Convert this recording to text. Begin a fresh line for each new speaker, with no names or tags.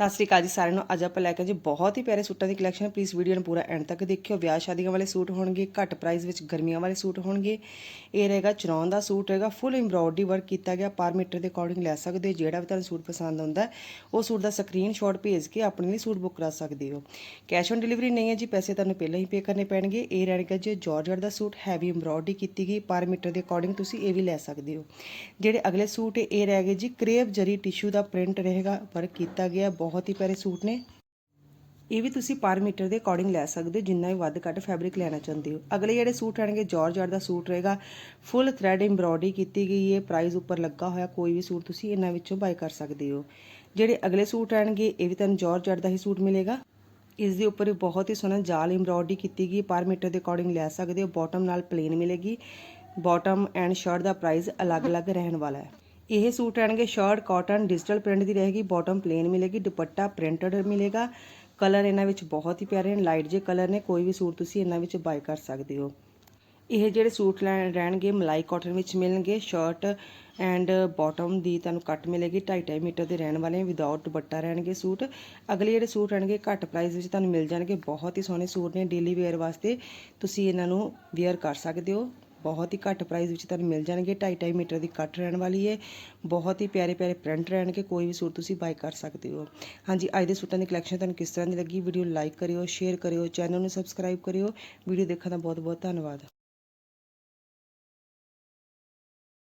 ਸਤਿ ਸ੍ਰੀ ਅਕਾਲ ਜੀ ਸਾਰਿਆਂ ਨੂੰ। ਅੱਜ ਆਪਾਂ ਲੈ ਕੇ ਜੀ ਬਹੁਤ ਹੀ ਪਿਆਰੇ ਸੂਟਾਂ ਦੀ ਕਲੈਕਸ਼ਨ ਹੈ ਪਲੀਜ਼ ਵੀਡੀਓ ਨੂੰ ਪੂਰਾ ਐਂਡ ਤੱਕ ਦੇਖਿਓ। ਵਿਆਹ ਸ਼ਾਦੀਆਂ ਵਾਲੇ ਸੂਟ ਹੋਣਗੇ ਘੱਟ ਪ੍ਰਾਈਸ ਵਿੱਚ ਗਰਮੀਆਂ ਵਾਲੇ ਸੂਟ ਹੋਣਗੇ। ਇਹ ਰਹੇਗਾ ਚਰੌਨ ਦਾ ਸੂਟ ਰਹੇਗਾ ਫੁੱਲ ਐਮਬ੍ਰੋਇਡਰੀ ਵਰਕ ਕੀਤਾ ਗਿਆ। ਪਰ ਮੀਟਰ ਦੇ ਅਕੋਰਡਿੰਗ ਲੈ ਸਕਦੇ ਹੋ ਜਿਹੜਾ ਵੀ ਤੁਹਾਨੂੰ ਸੂਟ ਪਸੰਦ ਆਉਂਦਾ ਉਹ ਸੂਟ ਦਾ ਸਕਰੀਨਸ਼ਾਟ ਭੇਜ ਕੇ ਆਪਣੇ ਲਈ ਸੂਟ ਬੁੱਕ ਕਰਾ ਸਕਦੇ ਹੋ। ਕੈਸ਼ ਔਨ ਡਿਲੀਵਰੀ ਨਹੀਂ ਹੈ ਜੀ ਪੈਸੇ ਤੁਹਾਨੂੰ ਪਹਿਲਾਂ ਹੀ ਪੇ ਕਰਨੇ ਪੈਣਗੇ। ਇਹ ਰਹੇਗਾ ਜੀ ਜਾਰਜਟ ਦਾ ਸੂਟ ਹੈਵੀ ਐਮਬ੍ਰੋਇਡਰੀ ਕੀਤੀ ਗਈ। ਪਰ ਮੀਟਰ ਦੇ ਅਕੋਰਡਿੰਗ ਤੁਸੀਂ ਇਹ ਵੀ ਲੈ ਸਕਦੇ ਹੋ। ਜਿਹੜੇ ਅਗਲੇ ਸੂਟ ਹੈ, ਇਹ ਰਹਿ ਗਏ ਜੀ ਕਰੇਪ ਜਰੀ ਟਿਸ਼ੂ ਦਾ ਪ੍ਰਿੰਟ ਰਹੇਗਾ ਵਰਕ ਕੀਤਾ ਗਿਆ। ਬਹੁਤ ਹੀ ਪਿਆਰੇ ਸੂਟ ਨੇ। ਇਹ ਵੀ ਤੁਸੀਂ ਪਰ ਮੀਟਰ ਦੇ ਅਕੋਰਡਿੰਗ ਲੈ ਸਕਦੇ ਹੋ, ਜਿੰਨਾ ਵੀ ਵੱਧ ਘੱਟ ਫੈਬਰਿਕ ਲੈਣਾ ਚਾਹੁੰਦੇ ਹੋ। ਅਗਲੇ ਜਿਹੜੇ ਸੂਟ ਰਹਿਣਗੇ ਜਾਰਜਟ ਦਾ ਸੂਟ ਰਹੇਗਾ। ਫੁੱਲ ਥ੍ਰੈਡ ਐਮਬ੍ਰੋਇਡਰੀ ਕੀਤੀ ਗਈ ਹੈ ਪ੍ਰਾਈਸ ਉੱਪਰ ਲੱਗਾ ਹੋਇਆ ਕੋਈ ਵੀ ਸੂਟ ਤੁਸੀਂ ਇਹਨਾਂ ਵਿੱਚੋਂ ਬਾਈ ਕਰ ਸਕਦੇ ਹੋ। ਜਿਹੜੇ ਅਗਲੇ ਸੂਟ ਰਹਿਣਗੇ ਇਹ ਵੀ ਤੁਹਾਨੂੰ ਜਾਰਜਟ ਦਾ ਹੀ ਸੂਟ ਮਿਲੇਗਾ। ਇਸ ਦੇ ਉੱਪਰ ਵੀ ਬਹੁਤ ਹੀ ਸੋਹਣਾ ਜਾਲ ਐਮਬ੍ਰੋਇਡਰੀ ਕੀਤੀ ਗਈ ਪਰ ਮੀਟਰ ਦੇ ਅਕੋਰਡਿੰਗ ਲੈ ਸਕਦੇ ਹੋ। ਬਾਟਮ ਨਾਲ ਪਲੇਨ ਮਿਲੇਗੀ। ਬਾਟਮ ਐਂਡ ਸ਼ਰਟ ਦਾ ਪ੍ਰਾਈਸ ਅਲੱਗ-ਅਲੱਗ ਰਹਿਣ ਵਾਲਾ ਹੈ। ਇਹ ਸੂਟ ਰਹਿਣਗੇ ਸ਼ਰਟ ਕਾਟਨ ਡਿਜੀਟਲ ਪ੍ਰਿੰਟ ਦੀ ਰਹੇਗੀ ਬਾਟਮ ਪਲੇਨ ਮਿਲੇਗੀ, ਦੁਪੱਟਾ ਪ੍ਰਿੰਟਡ ਮਿਲੇਗਾ। ਕਲਰ ਇਹਨਾਂ ਵਿੱਚ ਬਹੁਤ ਹੀ ਪਿਆਰੇ ਨੇ ਲਾਈਟ ਜੇ ਕਲਰ ਨੇ, ਕੋਈ ਵੀ ਸੂਟ ਤੁਸੀਂ ਇਹਨਾਂ ਵਿੱਚ ਬਾਈ ਕਰ ਸਕਦੇ ਹੋ। ਇਹ ਜਿਹੜੇ ਸੂਟ ਲੈਣ ਰਹਿਣਗੇ, ਮਲਾਈ ਕਾਟਨ ਵਿੱਚ ਮਿਲਣਗੇ ਸ਼ਰਟ ਐਂਡ ਬਾਟਮ ਦੀ ਤੁਹਾਨੂੰ ਕੱਟ ਮਿਲੇਗੀ 2.5 ਮੀਟਰ ਦੇ ਰਹਿਣ ਵਾਲੇ ਵਿਦਆਊਟ ਦੁਪੱਟਾ ਰਹਿਣਗੇ ਸੂਟ। ਅਗਲੇ ਜਿਹੜੇ ਸੂਟ ਰਹਿਣਗੇ, ਘੱਟ ਪ੍ਰਾਈਸ ਵਿੱਚ ਤੁਹਾਨੂੰ ਮਿਲ ਜਾਣਗੇ, ਬਹੁਤ ਹੀ ਸੋਹਣੇ ਸੂਟ ਨੇ ਡੇਲੀ ਵੇਅਰ ਵਾਸਤੇ ਤੁਸੀਂ ਇਹਨਾਂ ਨੂੰ ਵੇਅਰ ਕਰ ਸਕਦੇ ਹੋ। ਬਹੁਤ ਹੀ ਘੱਟ ਪ੍ਰਾਈਸ ਵਿੱਚ ਤੁਹਾਨੂੰ ਮਿਲ ਜਾਣਗੇ। 2.5 ਮੀਟਰ ਦੀ ਕੱਟ ਰਹਿਣ ਵਾਲੀ ਹੈ ਬਹੁਤ ਹੀ ਪਿਆਰੇ ਪਿਆਰੇ ਪ੍ਰਿੰਟ ਰਹਿਣਗੇ। ਕੋਈ ਵੀ ਸੂਟ ਤੁਸੀਂ ਬਾਈ ਕਰ ਸਕਦੇ ਹੋ। ਹਾਂਜੀ, ਅੱਜ ਦੇ ਸੂਟਾਂ ਦੀ ਕਲੈਕਸ਼ਨ ਤੁਹਾਨੂੰ ਕਿਸ ਤਰ੍ਹਾਂ ਦੀ ਲੱਗੀ? ਵੀਡੀਓ ਲਾਈਕ ਕਰਿਓ ਸ਼ੇਅਰ ਕਰਿਓ ਚੈਨਲ ਨੂੰ ਸਬਸਕ੍ਰਾਈਬ ਕਰਿਓ। ਵੀਡੀਓ ਦੇਖਣ ਦਾ ਬਹੁਤ ਬਹੁਤ ਧੰਨਵਾਦ।